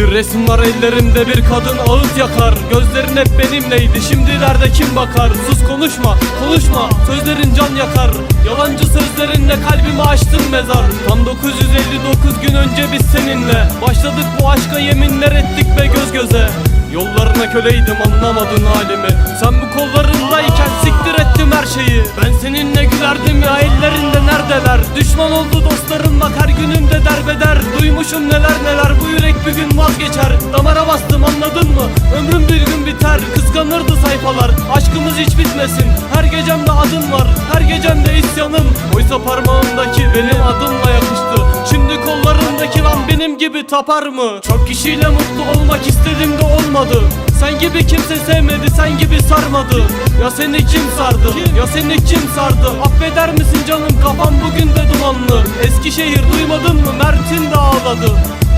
Bir resim var ellerimde bir kadın ağıt yakar. Gözlerin hep benimleydi şimdilerde kim bakar? Sus konuşma konuşma sözlerin can yakar. Yalancı sözlerinle kalbimi açtın mezar. Tam 959 gün önce biz seninle Başladık bu aşka yeminler ettik ve göz göze. Yollarına köleydim anlamadın halimi. Sen bu kollarındayken siktir ettim her şeyi. Ben seninle gülerdim ya ellerinde neredeler Düşman oldu dostlarım bak her günümde derbeder. Duymuşum neler neler bu yürek bir gün vazgeçer. Damara bastım anladın mı? Ömrüm bir gün biter. Kıskanırdı sayfalar aşkımız hiç bitmesin. Her gecemde adın var her gecemde isyanım. Oysa parmağımdaki benim adımla yakıştı Şimdi kollarındaki lan benim gibi tapar mı? Çok kişiyle mutlu olmak istedim de olmadı. Sen gibi kimse sevmedi sen gibi sarmadı Ya seni kim sardı? Ya seni kim sardı? Affeder misin canım? Kafam bugün de dumanlı. Eskişehir duymadın mı? Mert'in de ağladı.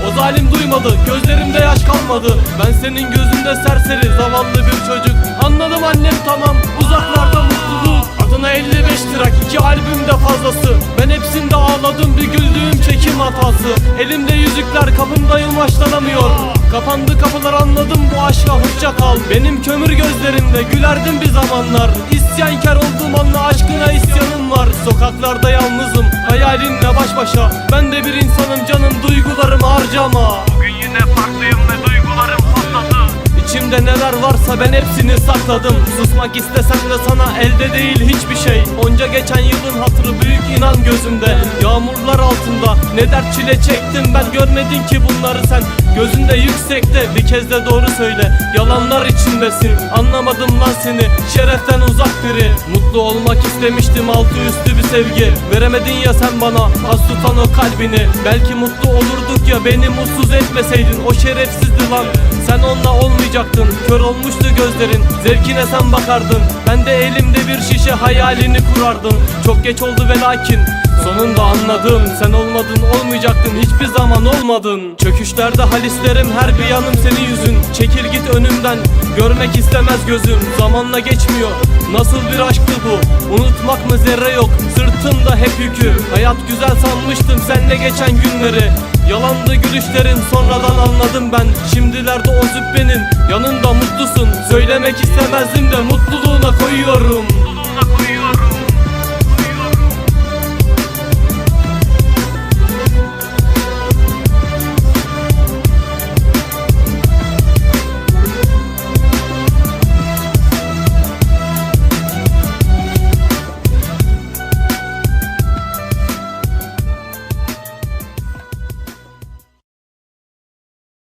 O zalim duymadı. Gözlerimde yaş kalmadı. Ben senin gözünde serseri zavallı bir çocuk. Anladım annem tamam. Uzaklarda mutluluk hatası Elimde yüzükler kapımda yılmaçlanamıyor Kapandı kapılar anladım bu aşka hoşça kal. Benim kömür gözlerimde gülerdim bir zamanlar. İsyankar olduğum anla aşkına isyanım var. Sokaklarda yalnızım hayalinle baş başa. Ben de bir insanım canım duygularımı harcama. Bugün yine farklıyım ve duygularım patladı. İçimde neler varsa ben hepsini sakladım. Susmak istesem de sana elde değil hiçbir şey. Onca geçen yılın hatırı büyük inan gözümde. Yağmurlar altında. Ne dert çile çektim ben. Görmedin ki bunları sen. Gözünde yüksekte. Bir kez de doğru söyle. Yalanlar içindesin. Anlamadım lan seni. Şereften uzak biri. Mutlu olmak istemiştim. Altı üstü bir sevgi. Veremedin ya sen bana. Az tutan o kalbini. Belki mutlu olurduk ya. Beni mutsuz etmeseydin. O şerefsizdi lan. Sen onunla olmayacaktın. Kör olmuştu gözlerin Zevkine sen bakardın. Ben de elimde bir şişe hayalini kurardım. Çok geç oldu ve lakin Sonunda anladım. Sen olmadın olmayacaktın hiçbir zaman olmadın. Çöküşlerde halislerim her bir yanım senin yüzün. Çekil git önümden görmek istemez gözüm. Zamanla geçmiyor nasıl bir aşktı bu? Unutmak mı zerre yok sırtımda hep yükü. Hayat güzel sanmıştım senle geçen günleri. Yalandı gülüşlerin sonradan anladım ben. Şimdilerde o züppenin yanında mutlusun. Söylemek istemezdim de mutluluğuna koyuyorum. Mutluluğuna koyuyorum